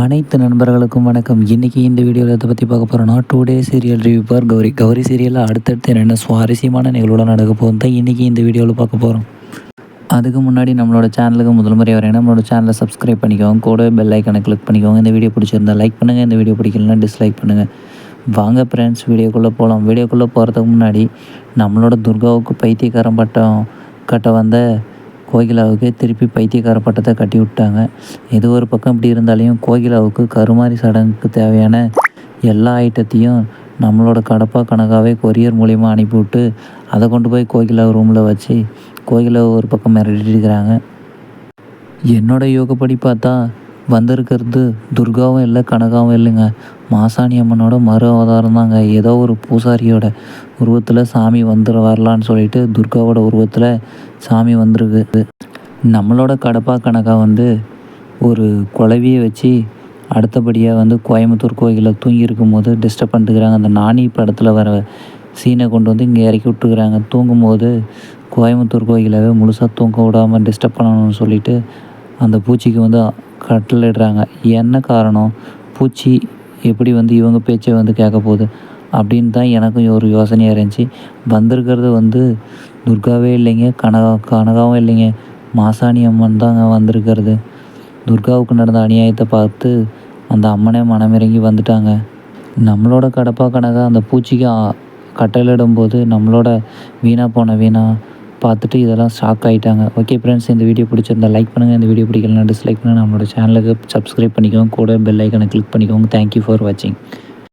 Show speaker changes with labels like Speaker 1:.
Speaker 1: அனைத்து நண்பர்களுக்கும் வணக்கம். இன்றைக்கி இந்த வீடியோவில் இதை பற்றி பார்க்க போகிறோன்னா டூ டே சீரியல் ரிவ்யூ பார் கௌரி. கௌரி சீரியலில் அடுத்தடுத்து என்னென்ன சுவாரஸ்யமான நிகழ்வுலாம் நடக்க போகுது தான் இன்றைக்கி இந்த வீடியோவில் பார்க்க போகிறோம் அதுக்கு முன்னாடி நம்மளோட சேனலுக்கு முதல் முறை வரேன் நம்மளோட சேனலை சப்ஸ்கிரைப் பண்ணிக்கோங்க. கூட பெல் ஐக்கனை கிளிக் பண்ணிக்கோங்க. இந்த வீடியோ பிடிச்சிருந்தா லைக் பண்ணுங்கள் இந்த வீடியோ பிடிக்கலன்னா டிஸ்லைக் பண்ணுங்கள் வாங்க ஃப்ரெண்ட்ஸ் வீடியோக்குள்ளே போகலாம் வீடியோக்குள்ளே போகிறதுக்கு முன்னாடி நம்மளோட துர்காவுக்கு பைத்தியக்காரன் பட்டம் கட்ட வந்த கோகிலாவுக்கு திருப்பி பைத்தியக்கார பட்டத்தை கட்டி விட்டாங்க எது ஒரு பக்கம் இப்படி இருந்தாலையும் கோகிலாவுக்கு கருமாரி சடங்குக்கு தேவையான எல்லா ஐட்டத்தையும் நம்மளோட கடப்பா கணக்காகவே கொரியர் மூலிமா அனுப்பிவிட்டு அதை கொண்டு போய் கோகிலா ரூமில் வச்சு கோகிலாவை ஒரு பக்கம் மிரட்டிட்டு இருக்கிறாங்க. என்னோட யோகப்படி பார்த்தா வந்திருக்கிறது. துர்காவும் இல்லை கனகாவும் இல்லைங்க. மாசாணி அம்மனோட மறு அவதாரம் தாங்க. ஏதோ ஒரு பூசாரியோட உருவத்தில் சாமி வந்துட வரலான்னு சொல்லிட்டு துர்காவோட உருவத்தில் சாமி வந்திருக்கு. நம்மளோட கடப்பா கணக்கா வந்து ஒரு குழவியை வச்சு அடுத்தபடியாக வந்து கோயம்புத்தூர் கோயிலில் தூங்கி இருக்கும்போது டிஸ்டர்ப் பண்ணிட்டுக்கிறாங்க அந்த நாணி படத்தில் வர சீனை கொண்டு வந்து இங்கே இறக்கி விட்டுக்கிறாங்க தூங்கும்போது கோயம்புத்தூர் கோயிலவே முழுசாக தூங்க விடாமல் டிஸ்டர்ப் பண்ணணும்னு சொல்லிட்டு அந்த பூச்சிக்கு வந்து கட்டளையிடுறாங்க. என்ன காரணம்? பூச்சி எப்படி வந்து இவங்க பேச்சை வந்து கேட்க போகுது? அப்படின்னு தான் எனக்கும் ஒரு யோசனையாக இருந்துச்சு. வந்திருக்கிறது வந்து துர்காவே இல்லைங்க கனகா கனகாவும் இல்லைங்க. மாசாணி அம்மன் தாங்க வந்திருக்கிறது. துர்காவுக்கு நடந்த அநியாயத்தை பார்த்து அந்த அம்மனே மனமிறங்கி வந்துட்டாங்க. நம்மளோட கடப்பா கனகா அந்த பூச்சிக்கு கட்டளையிடும்போது நம்மளோட வீணாக போன வீணாக பார்த்துட்டு இதெல்லாம் ஷாக் ஆகிட்டாங்க ஓகே ஃப்ரெண்ட்ஸ் இந்த வீடியோ பிடிச்சிருந்தா லைக் பண்ணுங்கள் இந்த வீடியோ பிடிக்கலனா டிஸ்லைக் பண்ணுங்கள் நம்மளோட சேனலுக்கு சப்ஸ்கிரைப் பண்ணிக்கோங்க. கூட பெல் ஐக்கனை கிளிக் பண்ணிக்கோங்க. தேங்க்யூ ஃபார் வாட்சிங்